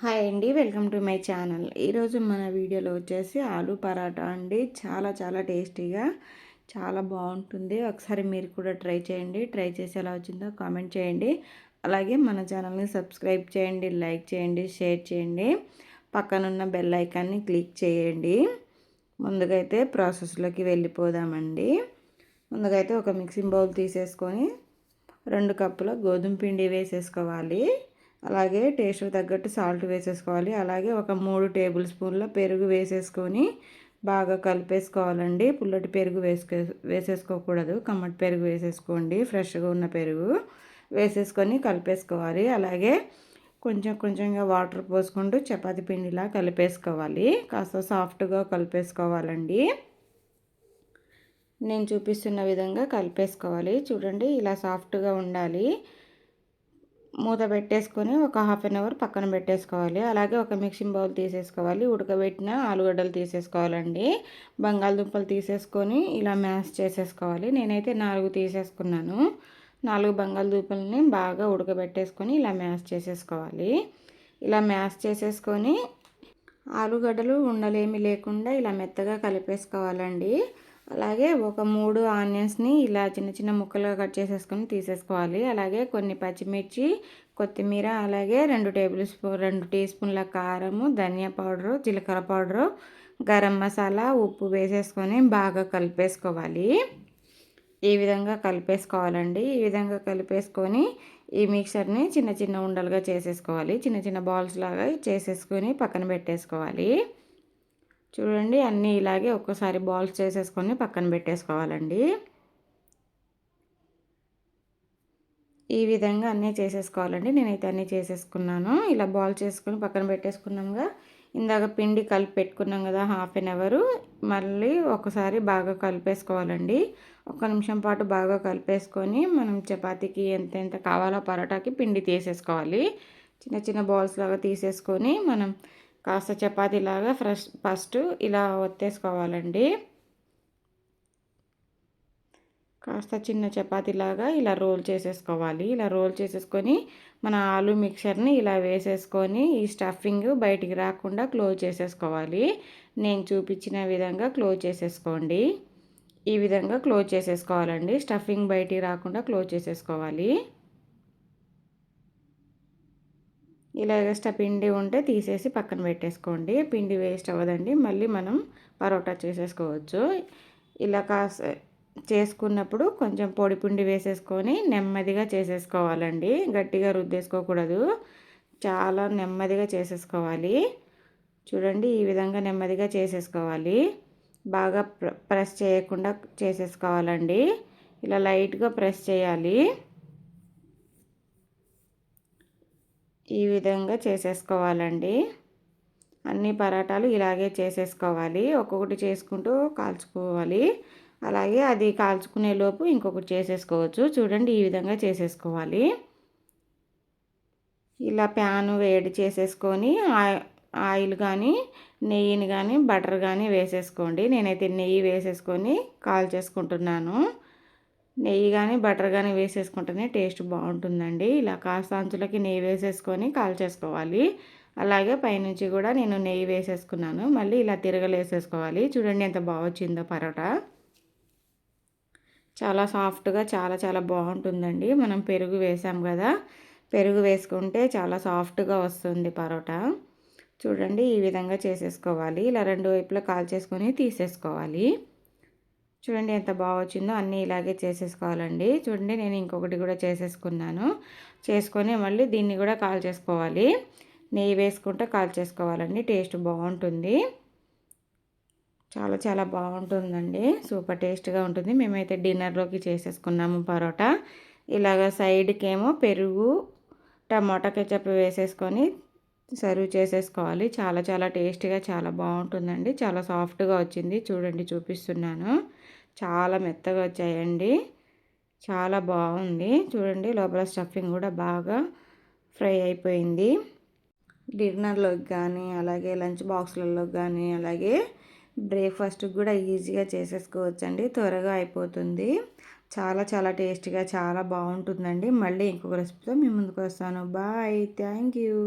Hi అండి welcome to my channel. ఈరోజు మన వీడియోలో వచ్చేసి ఆలు పరాటా అండి. చాలా చాలా టేస్టీగా చాలా బాగుంటుంది. ఒకసారి మీరు కూడా ట్రై చేయండి. ట్రై చేసి ఎలా వచ్చిందో కామెంట్ చేయండి. అలాగే మన ఛానల్ని సబ్స్క్రైబ్ చేయండి లైక్ చేయండి షేర్ చేయండి. పక్కనున్న బెల్ ఐకాన్ని క్లిక్ చేయండి. ముందుగా అయితే ప్రాసెస్లోకి వెళ్ళిపోదామండి. ముందుగా అయితే ఒక మిక్సింగ్ బౌల్ తీసేసుకొని రెండు కప్పుల గోధుమ పిండి వేసేసుకోవాలి. అలాగే టేస్ట్ తగ్గట్టు సాల్ట్ వేసేసుకోవాలి. అలాగే ఒక మూడు టేబుల్ స్పూన్ల పెరుగు వేసేసుకొని బాగా కలిపేసుకోవాలండి. పుల్లటి పెరుగు వేసుకో వేసేసుకోకూడదు. కమ్మటి పెరుగు వేసేసుకోండి. ఫ్రెష్గా ఉన్న పెరుగు వేసేసుకొని కలిపేసుకోవాలి. అలాగే కొంచెం కొంచెంగా వాటర్ పోసుకుంటూ చపాతి పిండిలా కలిపేసుకోవాలి. కాస్త సాఫ్ట్గా కలిపేసుకోవాలండి. నేను చూపిస్తున్న విధంగా కలిపేసుకోవాలి. చూడండి ఇలా సాఫ్ట్గా ఉండాలి. మూత పెట్టేసుకొని ఒక హాఫ్ అన్ అవర్ పక్కన పెట్టేసుకోవాలి. అలాగే ఒక మిక్సింగ్ బౌల్ తీసేసుకోవాలి. ఉడకబెట్టిన ఆలుగడ్డలు తీసేసుకోవాలండి. బంగాళదుంపలు తీసేసుకొని ఇలా మ్యాష్ చేసేసుకోవాలి. నేనైతే నాలుగు తీసేసుకున్నాను. నాలుగు బంగాళదుంపలని బాగా ఉడకబెట్టేసుకొని ఇలా మ్యాష్ చేసేసుకోవాలి. ఇలా మ్యాష్ చేసేసుకొని ఆలుగడ్డలు ఉండలేమి లేకుండా ఇలా మెత్తగా కలిపేసుకోవాలండి. అలాగే ఒక మూడు ఆనియన్స్ని ఇలా చిన్న చిన్న ముక్కలుగా కట్ చేసేసుకొని తీసేసుకోవాలి. అలాగే కొన్ని పచ్చిమిర్చి కొత్తిమీర అలాగే రెండు టేబుల్ స్పూన్ రెండు టీ స్పూన్ల కారము ధనియా పౌడరు జీలకర్ర పౌడరు గరం మసాలా ఉప్పు వేసేసుకొని బాగా కలిపేసుకోవాలి. ఈ విధంగా కలిపేసుకోవాలండి. ఈ విధంగా కలిపేసుకొని ఈ మిక్సర్ని చిన్న చిన్న ఉండలుగా చేసేసుకోవాలి. చిన్న చిన్న బాల్స్ లాగా చేసేసుకొని పక్కన పెట్టేసుకోవాలి. చూడండి అన్నీ ఇలాగే ఒక్కసారి బాల్స్ చేసేసుకొని పక్కన పెట్టేసుకోవాలండి. ఈ విధంగా అన్నీ చేసేసుకోవాలండి. నేనైతే అన్నీ చేసేసుకున్నాను. ఇలా బాల్ చేసుకొని పక్కన పెట్టేసుకున్నాముగా ఇందాక పిండి కలిపి పెట్టుకున్నాం కదా హాఫ్ అన్ అవరు. మళ్ళీ ఒకసారి బాగా కలిపేసుకోవాలండి. ఒక నిమిషం పాటు బాగా కలిపేసుకొని మనం చపాతీకి ఎంత ఎంత కావాలో పరోటాకి పిండి తీసేసుకోవాలి. చిన్న చిన్న బాల్స్ లాగా తీసేసుకొని మనం కాస్త చపాతీలాగా ఫ్రెష్ ఫస్ట్ ఇలా ఒత్తేసుకోవాలండి. కాస్త చిన్న చపాతీలాగా ఇలా రోల్ చేసేసుకోవాలి. ఇలా రోల్ చేసేసుకొని మన ఆలు మిక్చర్ని ఇలా వేసేసుకొని ఈ స్టఫింగ్ బయటికి రాకుండా క్లోజ్ చేసేసుకోవాలి. నేను చూపించిన విధంగా క్లోజ్ చేసేసుకోండి. ఈ విధంగా క్లోజ్ చేసేసుకోవాలండి. స్టఫింగ్ బయటికి రాకుండా క్లోజ్ చేసేసుకోవాలి. ఇలా ఎక్స్ట్రా పిండి ఉంటే తీసేసి పక్కన పెట్టేసుకోండి. పిండి వేస్ట్ అవ్వదండి. మళ్ళీ మనం పరోటా చేసేసుకోవచ్చు. ఇలా కాస చేసుకున్నప్పుడు కొంచెం పొడి పిండి వేసేసుకొని నెమ్మదిగా చేసేసుకోవాలండి. గట్టిగా రుద్దేసుకోకూడదు. చాలా నెమ్మదిగా చేసేసుకోవాలి. చూడండి ఈ విధంగా నెమ్మదిగా చేసేసుకోవాలి. బాగా ప్రెస్ చేయకుండా చేసేసుకోవాలండి. ఇలా లైట్గా ప్రెస్ చేయాలి. ఈ విధంగా చేసేసుకోవాలండి. అన్ని పరాటాలు ఇలాగే చేసేసుకోవాలి. ఒక్కొక్కటి చేసుకుంటూ కాల్చుకోవాలి. అలాగే అది కాల్చుకునే లోపు ఇంకొకటి చేసేసుకోవచ్చు. చూడండి ఈ విధంగా చేసేసుకోవాలి. ఇలా ప్యాను వేడి చేసేసుకొని ఆయిల్ కానీ నెయ్యిని కానీ బటర్ కానీ వేసేసుకోండి. నేనైతే నెయ్యి వేసేసుకొని కాల్ చేసుకుంటున్నాను. నెయ్యి కానీ బటర్ కానీ వేసేసుకుంటేనే టేస్ట్ బాగుంటుందండి. ఇలా కాస్త అంచులకి నెయ్యి వేసేసుకొని కాల్చేసుకోవాలి. అలాగే పైనుంచి కూడా నేను నెయ్యి వేసేసుకున్నాను. మళ్ళీ ఇలా తిరగలేసేసుకోవాలి. చూడండి ఎంత బాగా వచ్చిందో పరోటా. చాలా సాఫ్ట్గా చాలా చాలా బాగుంటుందండి. మనం పెరుగు వేసాం కదా. పెరుగు వేసుకుంటే చాలా సాఫ్ట్గా వస్తుంది పరోటా. చూడండి ఈ విధంగా చేసేసుకోవాలి. ఇలా రెండు వైపులా కాల్చేసుకొని తీసేసుకోవాలి. చూడండి ఎంత బాగా వచ్చిందో అన్నీ ఇలాగే చేసేసుకోవాలండి. చూడండి నేను ఇంకొకటి కూడా చేసేసుకున్నాను. చేసుకొని మళ్ళీ దీన్ని కూడా కాల్ చేసుకోవాలి. నెయ్యి వేసుకుంటే కాల్ చేసుకోవాలండి. టేస్ట్ బాగుంటుంది. చాలా చాలా బాగుంటుందండి. సూపర్ టేస్ట్గా ఉంటుంది. మేమైతే డిన్నర్లోకి చేసేసుకున్నాము పరోటా. ఇలాగ సైడ్కేమో పెరుగు టమాటా కెచప్ వేసేసుకొని సర్వ్ చేసేసుకోవాలి. చాలా చాలా టేస్టీగా చాలా బాగుంటుందండి. చాలా సాఫ్ట్గా వచ్చింది. చూడండి చూపిస్తున్నాను. చాలా మెత్తగా వచ్చాయండి. చాలా బాగుంది. చూడండి లోపల స్టఫింగ్ కూడా బాగా ఫ్రై అయిపోయింది. డిన్నర్లోకి కానీ అలాగే లంచ్ బాక్స్లలో కానీ అలాగే బ్రేక్ఫాస్ట్ కూడా ఈజీగా చేసేసుకోవచ్చండి. త్వరగా అయిపోతుంది. చాలా చాలా టేస్టీగా చాలా బాగుంటుందండి. మళ్ళీ ఇంకొక రెసిపీతో మీ ముందుకు వస్తాను. బాయ్. Thank you.